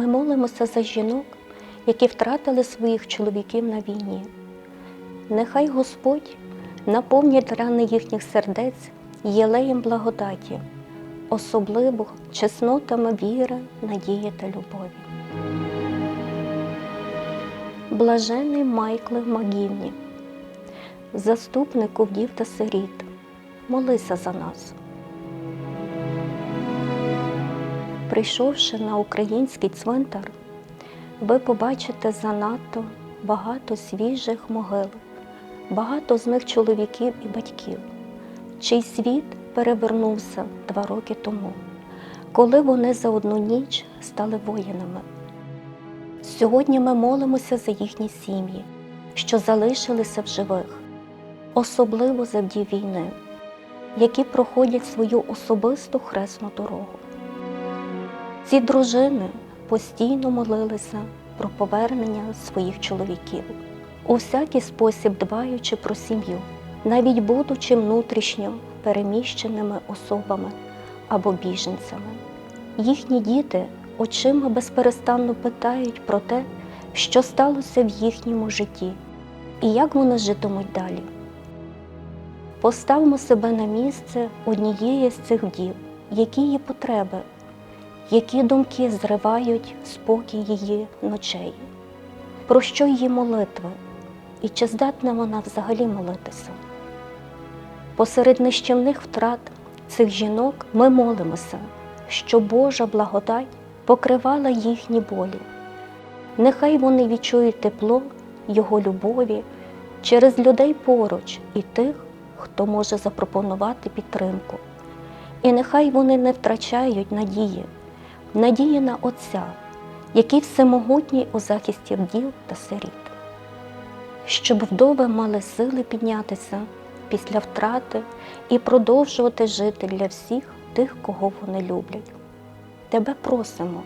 Ми молимося за жінок, які втратили своїх чоловіків на війні. Нехай Господь наповнить рани їхніх сердець єлеєм благодаті, особливо чеснотами віри, надії та любові. Блажений Майкле Магівні, заступнику вдів та сиріт, молися за нас. Прийшовши на український цвинтар, ви побачите занадто багато свіжих могил, багато з них чоловіків і батьків, чий світ перевернувся два роки тому, коли вони за одну ніч стали воїнами. Сьогодні ми молимося за їхні сім'ї, що залишилися в живих, особливо завдів війни, які проходять свою особисту хресну дорогу. Ці дружини постійно молилися про повернення своїх чоловіків, у всякий спосіб дбаючи про сім'ю, навіть будучи внутрішньо переміщеними особами або біженцями. Їхні діти очима безперестанно питають про те, що сталося в їхньому житті і як вони житимуть далі. Поставмо себе на місце однієї з цих вдів, які є потреби, які думки зривають спокій її ночей, про що її молитви, і чи здатна вона взагалі молитися. Посеред нищівних втрат цих жінок ми молимося, що Божа благодать покривала їхні болі. Нехай вони відчують тепло Його любові через людей поруч і тих, хто може запропонувати підтримку. І нехай вони не втрачають надії, надії на Отця, який всемогутній у захисті вдів та сиріт, щоб вдови мали сили піднятися після втрати і продовжувати жити для всіх тих, кого вони люблять. Тебе просимо,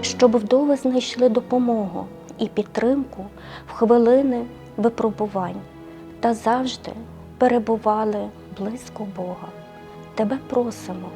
щоб вдови знайшли допомогу і підтримку в хвилини випробувань та завжди перебували близько Бога. тебе просимо.